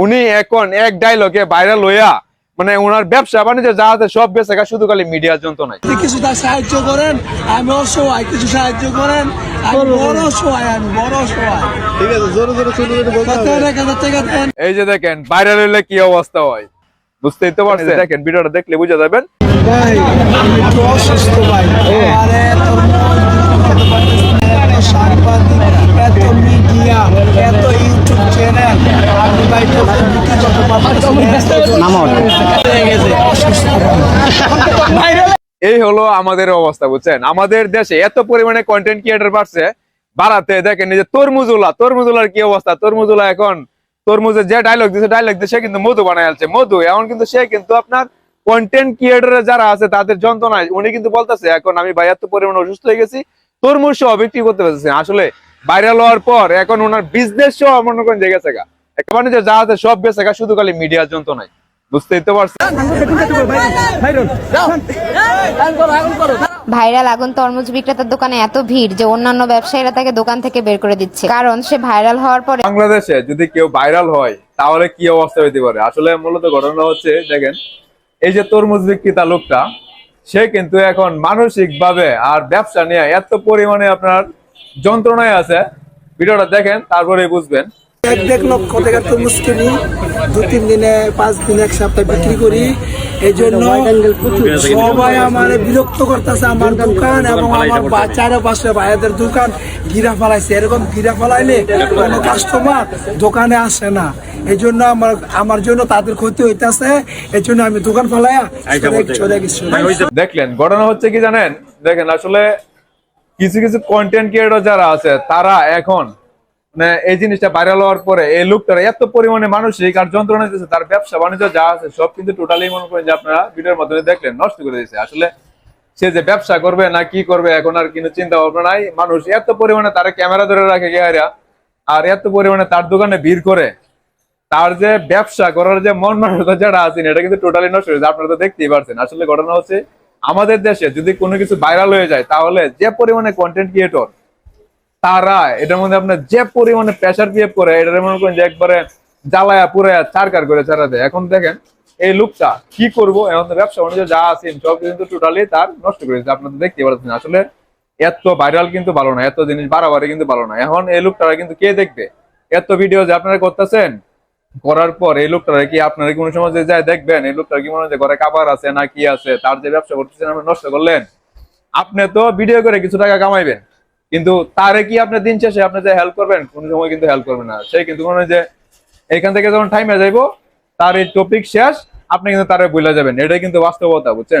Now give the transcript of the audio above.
উনি এখন এক ডায়লগে বাইরে লইয়া মানে ওনার ব্যবসা বাণিজ্য যা আছে সব বেঁচে গা শুধু খালি মিডিয়ার যন্ত্রণায় কিছু তার সাহায্য করেন আমি অসহায় কিছু সাহায্য করেন এই যে দেখেন বাইরে লইলে কি অবস্থা হয়? বুঝতেই তো পারছেন? দেখেন ভিডিওটা দেখলে বুঝে যাবেন। ভাই আমি একটু অসুস্থ ভাই। এই হলো আমাদের অবস্থা, বুঝছেন? আমাদের দেশে এত পরিমাণে কন্টেন্ট ক্রিয়েটর বাড়ছে, বাড়াতে দেখেন যে তরমুজুলা তরমুজুলার কি অবস্থা? তরমুজুলা এখন, তরমুজের যে ডায়লগ দিছে ডায়লগ দিয়ে সে কিন্তু মধু বানায় আনছে, মধু। এখন কিন্তু সে কিন্তু আপনার কন্টেন্ট ক্রিয়েটর যারা আছে, তাদের যন্ত্রণায় উনি কিন্তু বলতেছে, এখন আমি ভাই এত পরিমাণে অসুস্থ হয়ে গেছি, তরমুজ সহ বিক্রি করতে পারতেছি না। আসলে ভাইরাল হওয়ার পর এখন ওনার বিজনেস সহ মনে করেন যে গেছে গা। একেবারে যে যা আছে সব গেছে গা, শুধু খালি মিডিয়ার যন্ত্রণায়। বুঝতেই তো ভাইরাল আগুন তরমুজ বিক্রেতার দোকানে এত ভিড় যে অন্যান্য ব্যবসায়ীরা তাকে দোকান থেকে বের করে দিচ্ছে। কারণ সে ভাইরাল হওয়ার পরে বাংলাদেশে যদি কেউ ভাইরাল হয় তাহলে কি অবস্থা হইতে পারে? আসলে মূলত ঘটনা হচ্ছে দেখেন এই যে তরমুজ বিক্রেতা লোকটা সে কিন্তু এখন মানসিক ভাবে আর ব্যবসা নিয়ে এত পরিমাণে আপনার যন্ত্রণায় আছে। ভিডিওটা দেখেন তারপরে বুঝবেন। এক দেড় লক্ষ টাকা তরমুজ কিনি দু তিন দিনে পাঁচ দিন এক সপ্তাহে বিক্রি করি। এই জন্য সবাই আমার বিরক্ত করতেছে আমার দোকান এবং আমার চারপাশে ভাইয়াদের দোকান গিরা ফেলাইছে। এরকম গিরা ফেলাইলে কোনো কাস্টমার দোকানে আসে না। এই জন্য আমার আমার জন্য তাদের ক্ষতি হইতাছে। এই জন্য আমি দোকান ফেলাইয়া চলে- চলে গেছি। দেখলেন ঘটনা হচ্ছে কি জানেন? দেখেন আসলে কিছু কিছু কন্টেন্ট ক্রিয়েটর যারা আছে তারা এখন মানে এই জিনিসটা ভাইরাল হওয়ার পরে এই লোকটারা এত পরিমাণে মানসিক আর যন্ত্রণা দিচ্ছে তার ব্যবসা, বাণিজ্য যা আছে সব কিন্তু টোটালি মনে করেন যে আপনারা ভিডিওর মাধ্যমে দেখলেন, নষ্ট করে দিয়েছে। আসলে সে যে ব্যবসা করবে না কি করবে, এখন আর কিন্তু চিন্তা ভাবনা নাই। মানুষ এত পরিমাণে তারা ক্যামেরা ধরে রাখে গেহারা আর এত পরিমাণে তার দোকানে ভিড় করে। তার যে ব্যবসা করার যে মন মানসিকতা যারা আছেন, এটা কিন্তু টোটালি নষ্ট হয়েছে আপনারা তো দেখতেই পারছেন। আসলে ঘটনা হচ্ছে, আমাদের দেশে যদি কোনো কিছু ভাইরাল হয়ে যায়, তাহলে যে পরিমাণে কন্টেন্ট ক্রিয়েটর তারা, এটার মধ্যে আপনার যে পরিমাণে প্রেশার ক্রিয়েট করে, এটার মনে করেন যে একবারে জ্বালায়া পুরায়া চারকার করে দেয় এখন দেখেন, এই লোকটা কি করব? এখন ব্যবসা বাণিজ্য যা আছে, সব কিন্তু টোটালি তার নষ্ট করে দিচ্ছে আপনারা দেখতে পাচ্ছেন আসলে এত ভাইরাল কিন্তু ভালো না, এত জিনিস বাড়াবাড়ি কিন্তু ভালো না। এখন এই লোকটারা কিন্তু কে দেখবে? এত ভিডিও যে আপনারা করতেছেন, করার পর এই লোকটারা কি আপনারা কোনো সময় যে যায় দেখবেন? এই লোকটার কি মনে হয় ঘরে কাবার আছে না কি আছে? তার যে ব্যবসা করতেছেন, আপনি নষ্ট করলেন। আপনি তো ভিডিও করে কিছু টাকা কামাইবেন। কিন্তু তারে কি আপনার দিন শেষে আপনি যে হেল্প করবেন, কোন সময় কিন্তু হেল্প করবেন না। সে কিন্তু মনে যে এখান থেকে যখন টাইমে যাইবো, তার এই টপিক শেষ, আপনি কিন্তু তারে বলে যাবেন। এটাই কিন্তু বাস্তবতা, বুঝছেন?